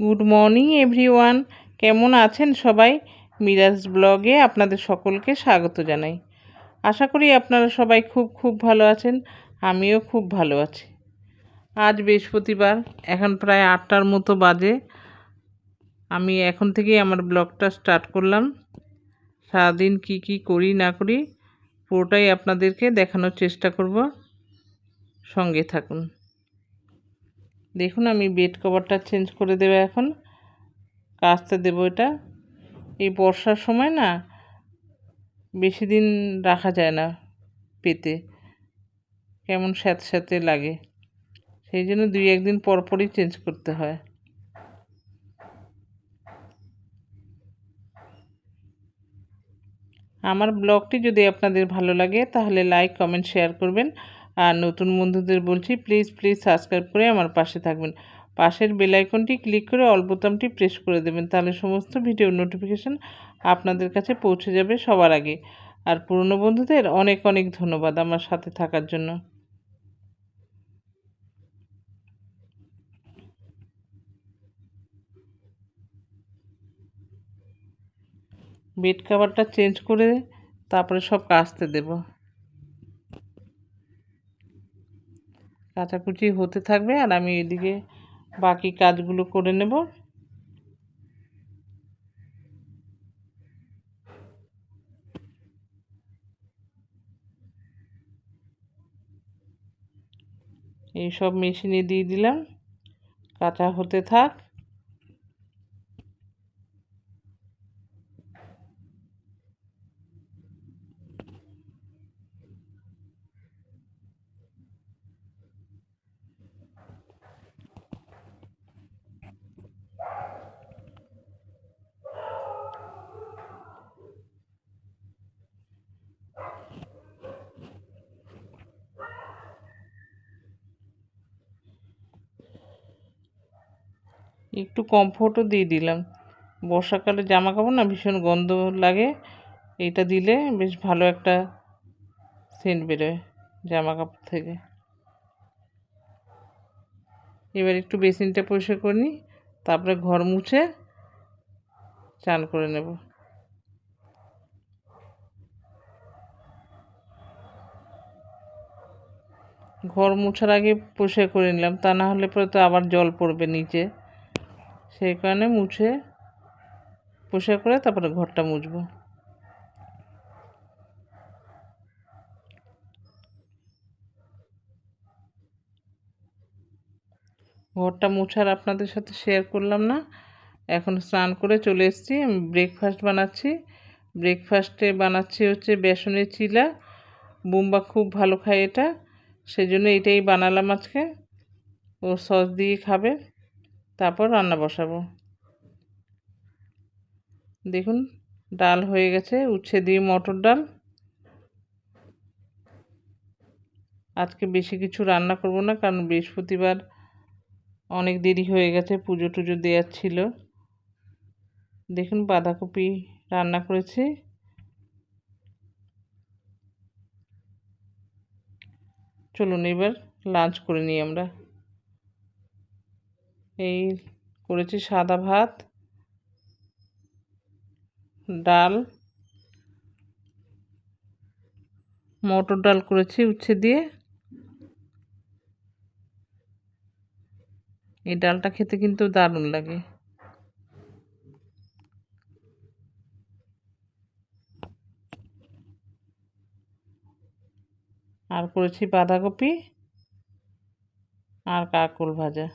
Good morning, everyone. কেমন আছেন সবাই? মিরাজ ব্লগে আপনাদের সকলকে স্বাগত জানাই। আশা করি আপনারা সবাই খুব খুব ভালো আছেন, আমিও খুব ভালো আছি। আজ বৃহস্পতিবার, এখন প্রায় আটটার মতো বাজে। আমি এখন থেকেই আমার ব্লগটা স্টার্ট করলাম। সারাদিন কি কি করি, না করি, পুরোটাই আপনাদেরকে দেখানোর চেষ্টা করব। সঙ্গে থাকুন। দেখুন, আমি বেড কভারটা চেঞ্জ করে দেবো এখন। কাচতে দেবো এটা। এই বর্ষার সময় না, বেশি দিন রাখা যায় না পেতে। কেমন স্যাঁত স্যাঁতে লাগে। সেই জন্য দুই একদিন পর পরই চেঞ্জ করতে হয়। আমার ব্লগটি যদি আপনাদের ভালো লাগে, তাহলে লাইক কমেন্ট শেয়ার করবেন। আর নতুন বন্ধুদের বলছি প্লিজ প্লিজ সাবস্ক্রাইব করে আমার পাশে থাকবেন। পাশের বেলাইকনটি ক্লিক করে অল বোতামটি প্রেস করে দেবেন, তাহলে সমস্ত ভিডিও নোটিফিকেশান আপনাদের কাছে পৌঁছে যাবে সবার আগে। আর পুরনো বন্ধুদের অনেক অনেক ধন্যবাদ আমার সাথে থাকার জন্য। বেড কাভারটা চেঞ্জ করে তারপরে সব কাচতে দেব। কাচাকুচি হতে থাকবে আর আমি এদিকে বাকি কাজগুলো করে নেব। এইসব মেশিনে দিয়ে দিলাম। কাঁচা হতে থাক। একটু কমফোর্টও দিয়ে দিলাম। বর্ষাকালে জামা কাপড় না ভীষণ গন্ধ লাগে এইটা দিলে বেশ ভালো একটা সেন্ট বেরোয় জামা কাপড় থেকে। এবার একটু বেসিনটা পরিষ্কার করে নিই, তারপরে ঘর মুছে চান করে নেব। ঘর মুছার আগে পরিষ্কার করে নিলাম, তা না হলে পরে তো আবার জল পড়বে নিচে। সেই কারণে মুছে পরিষ্কার করে তারপরে ঘরটা মুছবো। ঘরটা মুছার আপনাদের সাথে শেয়ার করলাম না। এখন স্নান করে চলে এসেছি, আমি ব্রেকফাস্ট বানাচ্ছি। ব্রেকফাস্টে বানাচ্ছি হচ্ছে বেসনের চিলা। বুম্বা খুব ভালো খায় এটা, সেজন্য এটাই বানালাম আজকে। ও সস দিয়ে খাবে। তারপর রান্না বসাবো। দেখুন, ডাল হয়ে গেছে, উচ্ছে দিয়ে মটর ডাল। আজকে বেশি কিছু রান্না করব না, কারণ বৃহস্পতিবার অনেক দেরি হয়ে গেছে, পুজো টুজো দেওয়ার ছিল। দেখুন, বাঁধাকপি রান্না করেছি। চলুন এবার লাঞ্চ করে নিই আমরা। এই করেছি সাদা ভাত, ডাল, মটর ডাল করেছি উচ্ছে দিয়ে। এই ডালটা খেতে কিন্তু দারুণ লাগে। আর করেছি বাঁধাকপি আর কাকল ভাজা।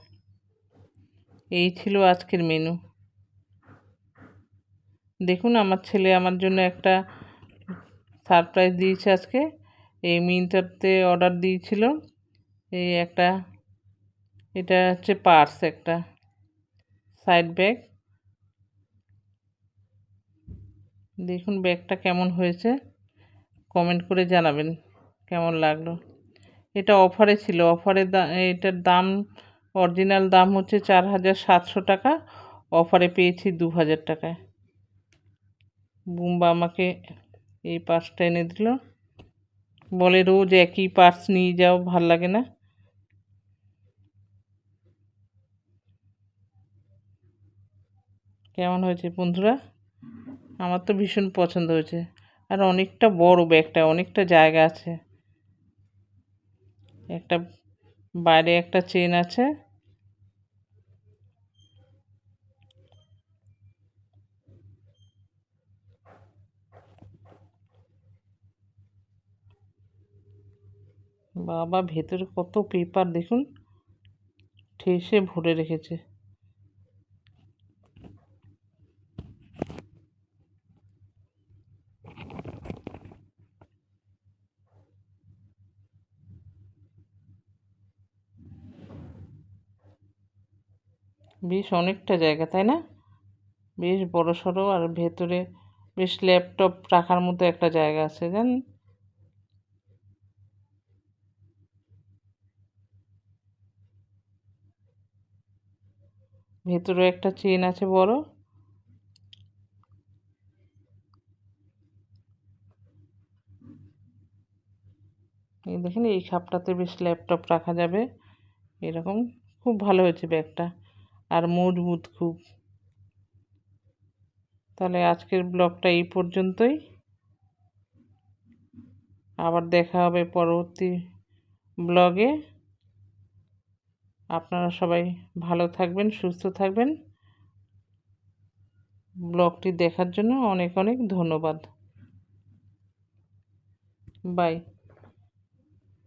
এই ছিল আজকের মেনু দেখুন, আমার ছেলে আমার জন্য একটা সারপ্রাইজ দিয়েছে আজকে। এই মিন্টারতে অর্ডার দিয়েছিল। এই একটা, এটা হচ্ছে পার্স একটা সাইড ব্যাগ দেখুন ব্যাগটা কেমন হয়েছে। কমেন্ট করে জানাবেন, কেমন লাগল। এটা অফারে ছিল। অফারে দা, এটার দাম অরিজিনাল দাম হচ্ছে চার হাজার সাতশো টাকা। অফারে পেয়েছি দু হাজার টাকায়। বুম্বা আমাকে এই পার্সটা এনে দিল। বলে, রোজ একই পার্স নিয়ে যাও, ভালো লাগে না। কেমন হয়েছে বন্ধুরা? আমার তো ভীষণ পছন্দ হয়েছে। আর অনেকটা বড় ব্যাগটা, অনেকটা জায়গা আছে। একটা বাইরে একটা চেন আছে। বাবা ভেতরে কত পেপার দেখুন। ঠেসে ভরে রেখেছে। বেশ অনেকটা জায়গা, তাই না? বেশ বড় সড়ো আর ভেতরে বেশ ল্যাপটপ রাখার মতো একটা জায়গা আছে জানেন ভেতরে একটা চেন আছে বড়। এই দেখেন, এই খাপটাতে বেশ ল্যাপটপ রাখা যাবে। এরকম খুব ভালো হয়েছে ব্যাগটা। আর মজবুত খুব। তাহলে আজকের ব্লগটা এই পর্যন্তই। আবার দেখা হবে পরবর্তী ব্লগে আপনারা সবাই ভালো থাকবেন, সুস্থ থাকবেন। ব্লগটি দেখার জন্য অনেক অনেক ধন্যবাদ। বাই